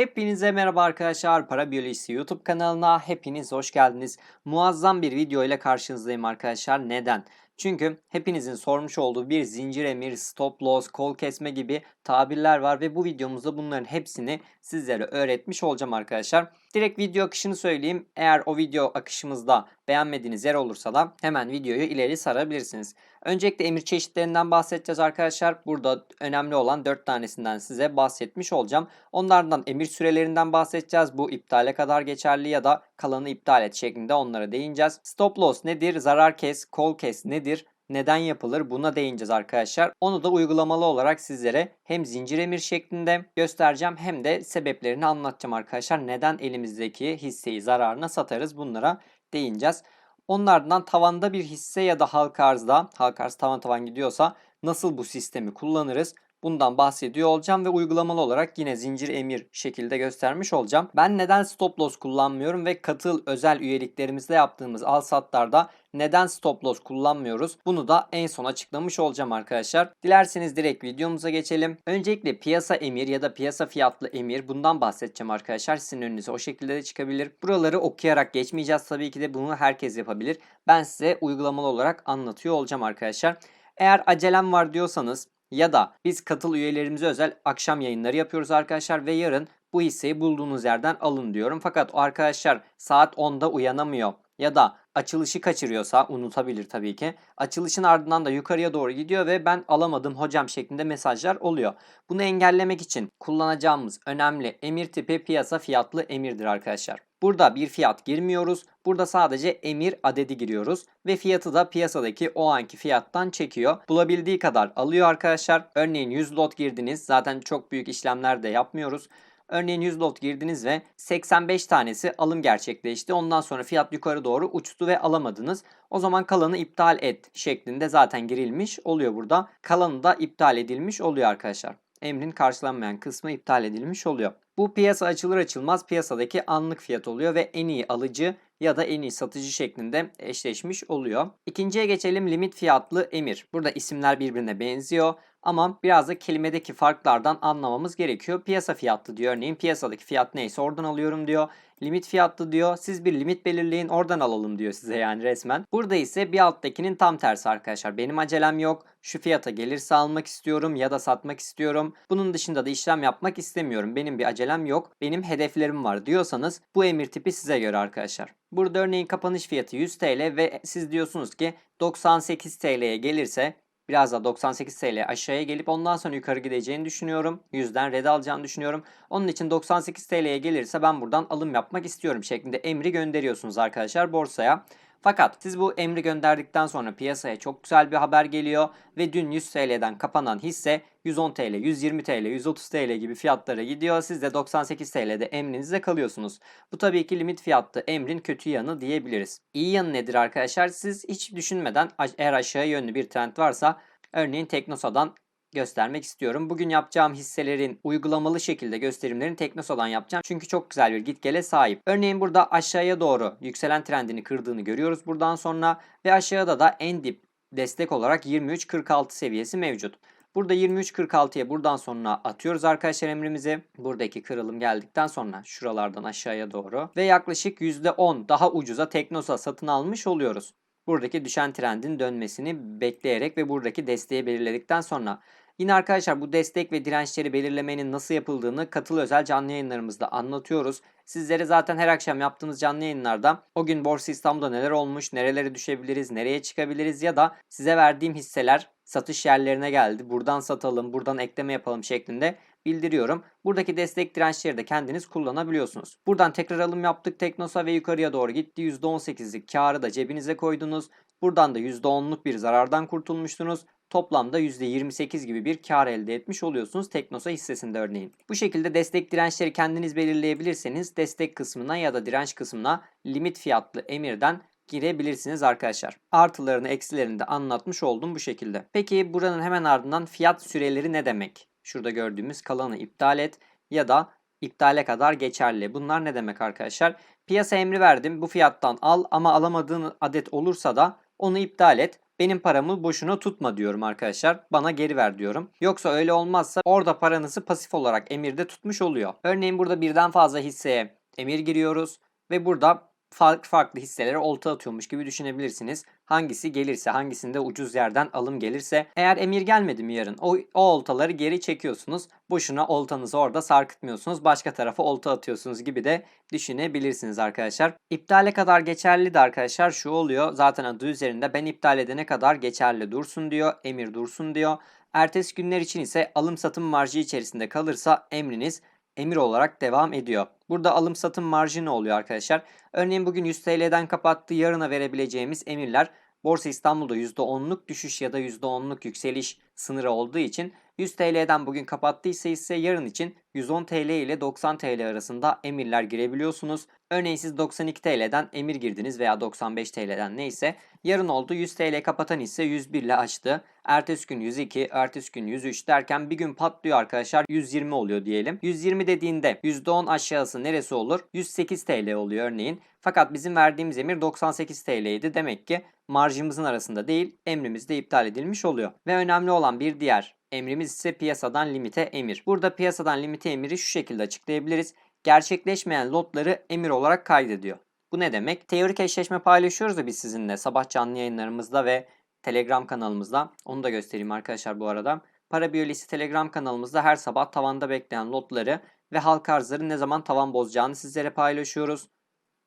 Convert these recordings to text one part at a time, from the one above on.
Hepinize merhaba arkadaşlar. Para Biyolojisi YouTube kanalına hepiniz hoş geldiniz. Muazzam bir video ile karşınızdayım arkadaşlar. Neden? Çünkü hepinizin sormuş olduğu bir zincir emir, stop loss, kol kesme gibi tabirler var ve bu videomuzda bunların hepsini sizlere öğretmiş olacağım arkadaşlar. Direkt video akışını söyleyeyim. Eğer o video akışımızda beğenmediğiniz yer olursa da hemen videoyu ileri sarabilirsiniz. Öncelikle emir çeşitlerinden bahsedeceğiz arkadaşlar. Burada önemli olan 4 tanesinden size bahsetmiş olacağım. Onlardan emir sürelerinden bahsedeceğiz. Bu iptale kadar geçerli ya da kalanı iptal et şeklinde onlara değineceğiz. Stop loss nedir? Zarar kes, kol kes nedir? Neden yapılır buna değineceğiz arkadaşlar. Onu da uygulamalı olarak sizlere hem zincir emir şeklinde göstereceğim hem de sebeplerini anlatacağım arkadaşlar. Neden elimizdeki hisseyi zararına satarız bunlara değineceğiz. Onlardan tavanda bir hisse ya da halka arzda, halka arz tavan tavan gidiyorsa nasıl bu sistemi kullanırız? Bundan bahsediyor olacağım ve uygulamalı olarak yine zincir emir şekilde göstermiş olacağım. Ben neden stop loss kullanmıyorum ve katıl özel üyeliklerimizde yaptığımız al satlarda neden stop loss kullanmıyoruz? Bunu da en son açıklamış olacağım arkadaşlar. Dilerseniz direkt videomuza geçelim. Öncelikle piyasa emir ya da piyasa fiyatlı emir bundan bahsedeceğim arkadaşlar. Sizin önünüze o şekilde de çıkabilir. Buraları okuyarak geçmeyeceğiz tabii ki de bunu herkes yapabilir. Ben size uygulamalı olarak anlatıyor olacağım arkadaşlar. Eğer acelem var diyorsanız ya da biz katıl üyelerimize özel akşam yayınları yapıyoruz arkadaşlar ve yarın bu hisseyi bulduğunuz yerden alın diyorum. Fakat o arkadaşlar saat 10'da uyanamıyor ya da açılışı kaçırıyorsa unutabilir tabii ki. Açılışın ardından da yukarıya doğru gidiyor ve ben alamadım hocam şeklinde mesajlar oluyor. Bunu engellemek için kullanacağımız önemli emir tipi piyasa fiyatlı emirdir arkadaşlar. Burada bir fiyat girmiyoruz. Burada sadece emir adedi giriyoruz ve fiyatı da piyasadaki o anki fiyattan çekiyor. Bulabildiği kadar alıyor arkadaşlar. Örneğin 100 lot girdiniz. Zaten çok büyük işlemler de yapmıyoruz. Örneğin 100 lot girdiniz ve 85 tanesi alım gerçekleşti. Ondan sonra fiyat yukarı doğru uçtu ve alamadınız. O zaman kalanı iptal et şeklinde zaten girilmiş oluyor burada. Kalanı da iptal edilmiş oluyor arkadaşlar. Emrin karşılanmayan kısmı iptal edilmiş oluyor. Bu piyasa açılır açılmaz piyasadaki anlık fiyat oluyor ve en iyi alıcı ya da en iyi satıcı şeklinde eşleşmiş oluyor. İkinciye geçelim limit fiyatlı emir. Burada isimler birbirine benziyor ama biraz da kelimedeki farklardan anlamamız gerekiyor. Piyasa fiyatlı diyor örneğin piyasadaki fiyat neyse oradan alıyorum diyor. Limit fiyatlı diyor siz bir limit belirleyin oradan alalım diyor size yani resmen. Burada ise bir alttakinin tam tersi arkadaşlar. Benim acelem yok. Şu fiyata gelirse almak istiyorum ya da satmak istiyorum. Bunun dışında da işlem yapmak istemiyorum. Benim bir acelem yok. Benim hedeflerim var diyorsanız bu emir tipi size göre arkadaşlar. Burada örneğin kapanış fiyatı 100 TL ve siz diyorsunuz ki 98 TL'ye gelirse biraz da 98 TL aşağıya gelip ondan sonra yukarı gideceğini düşünüyorum. Yüzden red alacağını düşünüyorum. Onun için 98 TL'ye gelirse ben buradan alım yapmak istiyorum şeklinde emri gönderiyorsunuz arkadaşlar borsaya. Fakat siz bu emri gönderdikten sonra piyasaya çok güzel bir haber geliyor ve dün 100 TL'den kapanan hisse 110 TL, 120 TL, 130 TL gibi fiyatlara gidiyor. Siz de 98 TL'de emrinizde kalıyorsunuz. Bu tabii ki limit fiyatlı emrin kötü yanı diyebiliriz. İyi yanı nedir arkadaşlar? Siz hiç düşünmeden eğer aşağı yönlü bir trend varsa örneğin Teknosa'dan göstermek istiyorum. Bugün yapacağım hisselerin uygulamalı şekilde gösterimlerini Teknosa'dan yapacağım. Çünkü çok güzel bir git gele sahip. Örneğin burada aşağıya doğru yükselen trendini kırdığını görüyoruz buradan sonra ve aşağıda da en dip destek olarak 23.46 seviyesi mevcut. Burada 23.46'ya buradan sonra atıyoruz arkadaşlar emrimizi. Buradaki kırılım geldikten sonra şuralardan aşağıya doğru ve yaklaşık %10 daha ucuza Teknosa satın almış oluyoruz. Buradaki düşen trendin dönmesini bekleyerek ve buradaki desteği belirledikten sonra Yine arkadaşlar bu destek ve dirençleri belirlemenin nasıl yapıldığını katıl özel canlı yayınlarımızda anlatıyoruz. Sizlere zaten her akşam yaptığımız canlı yayınlarda o gün Borsa İstanbul'da neler olmuş, nerelere düşebiliriz, nereye çıkabiliriz ya da size verdiğim hisseler satış yerlerine geldi. Buradan satalım, buradan ekleme yapalım şeklinde bildiriyorum. Buradaki destek dirençleri de kendiniz kullanabiliyorsunuz. Buradan tekrar alım yaptık Teknosa ve yukarıya doğru gitti. %18'lik karı da cebinize koydunuz. Buradan da %10'luk bir zarardan kurtulmuştunuz toplamda %28 gibi bir kar elde etmiş oluyorsunuz Teknosa hissesinde örneğin. Bu şekilde destek dirençleri kendiniz belirleyebilirseniz destek kısmına ya da direnç kısmına limit fiyatlı emirden girebilirsiniz arkadaşlar. Artılarını eksilerini de anlatmış oldum bu şekilde. Peki buranın hemen ardından fiyat süreleri ne demek? Şurada gördüğümüz kalanı iptal et ya da iptale kadar geçerli. Bunlar ne demek arkadaşlar? Piyasa emri verdim bu fiyattan al ama alamadığın adet olursa da onu iptal et. Benim paramı boşuna tutma diyorum arkadaşlar. Bana geri ver diyorum. Yoksa öyle olmazsa orada paranızı pasif olarak emirde tutmuş oluyor. Örneğin burada birden fazla hisseye emir giriyoruz ve burada farklı farklı hisselere olta atıyormuş gibi düşünebilirsiniz. Hangisi gelirse, hangisinde ucuz yerden alım gelirse. Eğer emir gelmedi mi yarın o, o oltaları geri çekiyorsunuz. Boşuna oltanızı orada sarkıtmıyorsunuz. Başka tarafa olta atıyorsunuz gibi de düşünebilirsiniz arkadaşlar. İptale kadar geçerli de arkadaşlar şu oluyor. Zaten adı üzerinde ben iptal edene kadar geçerli dursun diyor. Emir dursun diyor. Ertesi günler için ise alım satım marjı içerisinde kalırsa emriniz emir olarak devam ediyor. Burada alım satım marjı ne oluyor arkadaşlar? Örneğin bugün 100 TL'den kapattı yarına verebileceğimiz emirler Borsa İstanbul'da %10'luk düşüş ya da %10'luk yükseliş sınırı olduğu için 100 TL'den bugün kapattıysa ise yarın için 110 TL ile 90 TL arasında emirler girebiliyorsunuz. Örneğin siz 92 TL'den emir girdiniz veya 95 TL'den neyse. Yarın oldu 100 TL kapatan ise 101 ile açtı. Ertesi gün 102, ertesi gün 103 derken bir gün patlıyor arkadaşlar 120 oluyor diyelim. 120 dediğinde %10 aşağısı neresi olur? 108 TL oluyor örneğin. Fakat bizim verdiğimiz emir 98 TL idi. Demek ki marjımızın arasında değil emrimiz de iptal edilmiş oluyor. Ve önemli olan bir diğer emrimiz ise piyasadan limite emir. Burada piyasadan limite emiri şu şekilde açıklayabiliriz. Gerçekleşmeyen lotları emir olarak kaydediyor. Bu ne demek? Teorik eşleşme paylaşıyoruz da biz sizinle sabah canlı yayınlarımızda ve Telegram kanalımızda. Onu da göstereyim arkadaşlar bu arada. Para Biyolojisi Telegram kanalımızda her sabah tavanda bekleyen lotları ve halka arzların ne zaman tavan bozacağını sizlere paylaşıyoruz.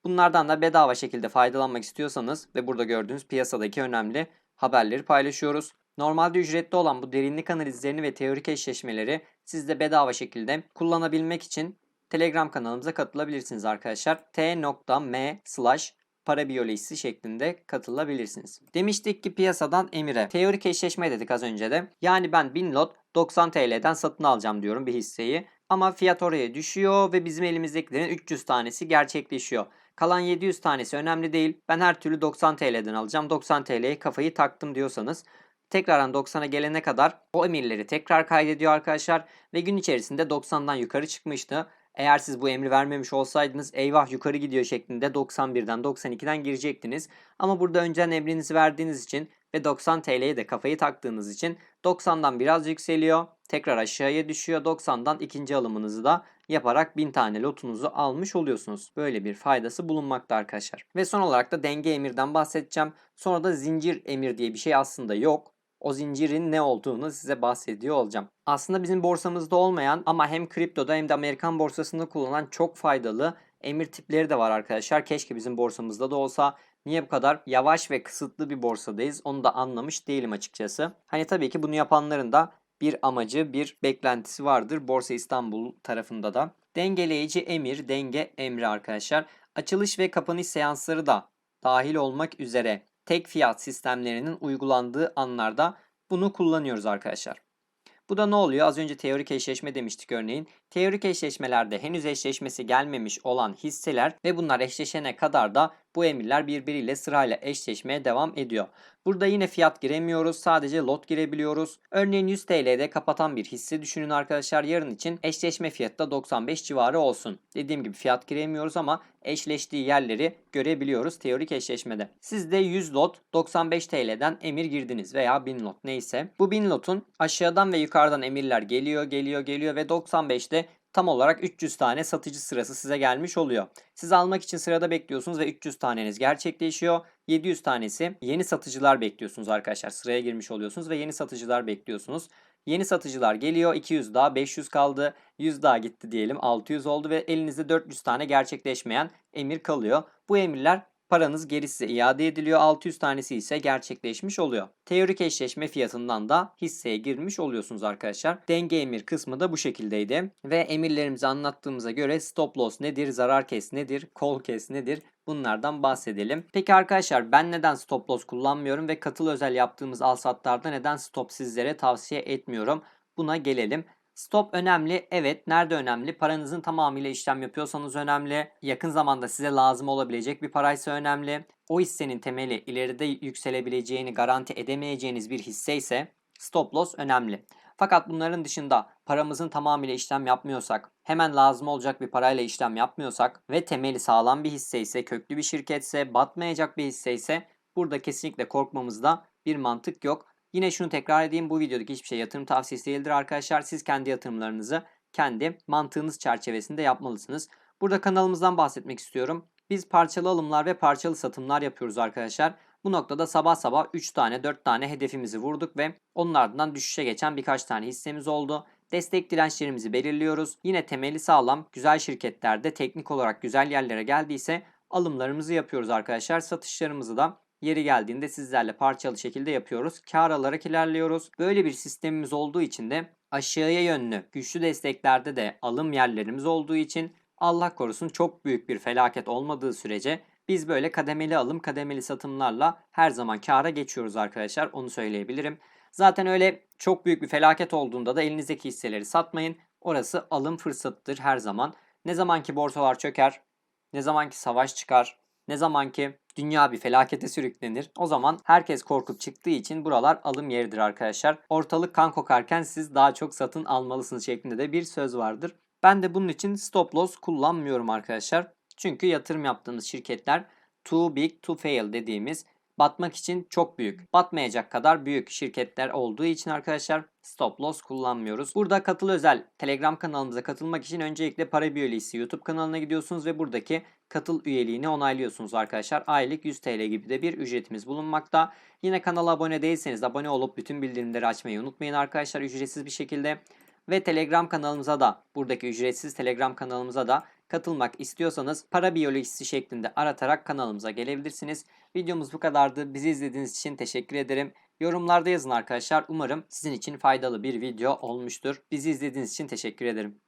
Bunlardan da bedava şekilde faydalanmak istiyorsanız ve burada gördüğünüz piyasadaki önemli haberleri paylaşıyoruz. Normalde ücretli olan bu derinlik analizlerini ve teorik eşleşmeleri siz de bedava şekilde kullanabilmek için Telegram kanalımıza katılabilirsiniz arkadaşlar. t.m slash para biyolojisi şeklinde katılabilirsiniz. Demiştik ki piyasadan emire. Teorik eşleşme dedik az önce de. Yani ben 1000 lot 90 TL'den satın alacağım diyorum bir hisseyi. Ama fiyat oraya düşüyor ve bizim elimizdekilerin 300 tanesi gerçekleşiyor. Kalan 700 tanesi önemli değil. Ben her türlü 90 TL'den alacağım. 90 TL'ye kafayı taktım diyorsanız tekrardan 90'a gelene kadar o emirleri tekrar kaydediyor arkadaşlar ve gün içerisinde 90'dan yukarı çıkmıştı. Eğer siz bu emri vermemiş olsaydınız eyvah yukarı gidiyor şeklinde 91'den 92'den girecektiniz. Ama burada önceden emrinizi verdiğiniz için ve 90 TL'ye de kafayı taktığınız için 90'dan biraz yükseliyor. Tekrar aşağıya düşüyor. 90'dan ikinci alımınızı da yaparak 1000 tane lotunuzu almış oluyorsunuz. Böyle bir faydası bulunmakta arkadaşlar. Ve son olarak da denge emirden bahsedeceğim. Sonra da zincir emir diye bir şey aslında yok o zincirin ne olduğunu size bahsediyor olacağım. Aslında bizim borsamızda olmayan ama hem kriptoda hem de Amerikan borsasında kullanılan çok faydalı emir tipleri de var arkadaşlar. Keşke bizim borsamızda da olsa. Niye bu kadar yavaş ve kısıtlı bir borsadayız onu da anlamış değilim açıkçası. Hani tabii ki bunu yapanların da bir amacı, bir beklentisi vardır Borsa İstanbul tarafında da. Dengeleyici emir, denge emri arkadaşlar. Açılış ve kapanış seansları da dahil olmak üzere tek fiyat sistemlerinin uygulandığı anlarda bunu kullanıyoruz arkadaşlar. Bu da ne oluyor? Az önce teorik eşleşme demiştik örneğin. Teorik eşleşmelerde henüz eşleşmesi gelmemiş olan hisseler ve bunlar eşleşene kadar da bu emirler birbiriyle sırayla eşleşmeye devam ediyor. Burada yine fiyat giremiyoruz. Sadece lot girebiliyoruz. Örneğin 100 TL'de kapatan bir hisse düşünün arkadaşlar. Yarın için eşleşme fiyatı da 95 civarı olsun. Dediğim gibi fiyat giremiyoruz ama eşleştiği yerleri görebiliyoruz teorik eşleşmede. Siz de 100 lot 95 TL'den emir girdiniz veya 1000 lot neyse. Bu 1000 lotun aşağıdan ve yukarıdan emirler geliyor, geliyor, geliyor ve 95'te tam olarak 300 tane satıcı sırası size gelmiş oluyor. Siz almak için sırada bekliyorsunuz ve 300 taneniz gerçekleşiyor. 700 tanesi yeni satıcılar bekliyorsunuz arkadaşlar. Sıraya girmiş oluyorsunuz ve yeni satıcılar bekliyorsunuz. Yeni satıcılar geliyor. 200 daha 500 kaldı. 100 daha gitti diyelim. 600 oldu ve elinizde 400 tane gerçekleşmeyen emir kalıyor. Bu emirler paranız geri size iade ediliyor. 600 tanesi ise gerçekleşmiş oluyor. Teorik eşleşme fiyatından da hisseye girmiş oluyorsunuz arkadaşlar. Denge emir kısmı da bu şekildeydi. Ve emirlerimizi anlattığımıza göre stop loss nedir, zarar kes nedir, kol kes nedir bunlardan bahsedelim. Peki arkadaşlar ben neden stop loss kullanmıyorum ve katıl özel yaptığımız al satlarda neden stop sizlere tavsiye etmiyorum? Buna gelelim. Stop önemli. Evet. Nerede önemli? Paranızın tamamıyla işlem yapıyorsanız önemli. Yakın zamanda size lazım olabilecek bir paraysa önemli. O hissenin temeli ileride yükselebileceğini garanti edemeyeceğiniz bir hisse ise stop loss önemli. Fakat bunların dışında paramızın tamamıyla işlem yapmıyorsak, hemen lazım olacak bir parayla işlem yapmıyorsak ve temeli sağlam bir hisse ise, köklü bir şirketse, batmayacak bir hisse ise burada kesinlikle korkmamızda bir mantık yok. Yine şunu tekrar edeyim. Bu videodaki hiçbir şey yatırım tavsiyesi değildir arkadaşlar. Siz kendi yatırımlarınızı kendi mantığınız çerçevesinde yapmalısınız. Burada kanalımızdan bahsetmek istiyorum. Biz parçalı alımlar ve parçalı satımlar yapıyoruz arkadaşlar. Bu noktada sabah sabah 3 tane 4 tane hedefimizi vurduk ve onun ardından düşüşe geçen birkaç tane hissemiz oldu. Destek dirençlerimizi belirliyoruz. Yine temeli sağlam, güzel şirketlerde teknik olarak güzel yerlere geldiyse alımlarımızı yapıyoruz arkadaşlar. Satışlarımızı da yeri geldiğinde sizlerle parçalı şekilde yapıyoruz. Kar alarak ilerliyoruz. Böyle bir sistemimiz olduğu için de aşağıya yönlü güçlü desteklerde de alım yerlerimiz olduğu için Allah korusun çok büyük bir felaket olmadığı sürece biz böyle kademeli alım, kademeli satımlarla her zaman kâra geçiyoruz arkadaşlar. Onu söyleyebilirim. Zaten öyle çok büyük bir felaket olduğunda da elinizdeki hisseleri satmayın. Orası alım fırsatıdır her zaman. Ne zaman ki borsalar çöker, ne zaman ki savaş çıkar, ne zaman ki dünya bir felakete sürüklenir. O zaman herkes korkup çıktığı için buralar alım yeridir arkadaşlar. Ortalık kan kokarken siz daha çok satın almalısınız şeklinde de bir söz vardır. Ben de bunun için stop loss kullanmıyorum arkadaşlar. Çünkü yatırım yaptığımız şirketler too big to fail dediğimiz batmak için çok büyük, batmayacak kadar büyük şirketler olduğu için arkadaşlar stop loss kullanmıyoruz. Burada katıl özel Telegram kanalımıza katılmak için öncelikle para biyolojisi YouTube kanalına gidiyorsunuz ve buradaki katıl üyeliğini onaylıyorsunuz arkadaşlar. Aylık 100 TL gibi de bir ücretimiz bulunmakta. Yine kanala abone değilseniz abone olup bütün bildirimleri açmayı unutmayın arkadaşlar ücretsiz bir şekilde. Ve Telegram kanalımıza da buradaki ücretsiz Telegram kanalımıza da katılmak istiyorsanız para biyolojisi şeklinde aratarak kanalımıza gelebilirsiniz. Videomuz bu kadardı. Bizi izlediğiniz için teşekkür ederim. Yorumlarda yazın arkadaşlar. Umarım sizin için faydalı bir video olmuştur. Bizi izlediğiniz için teşekkür ederim.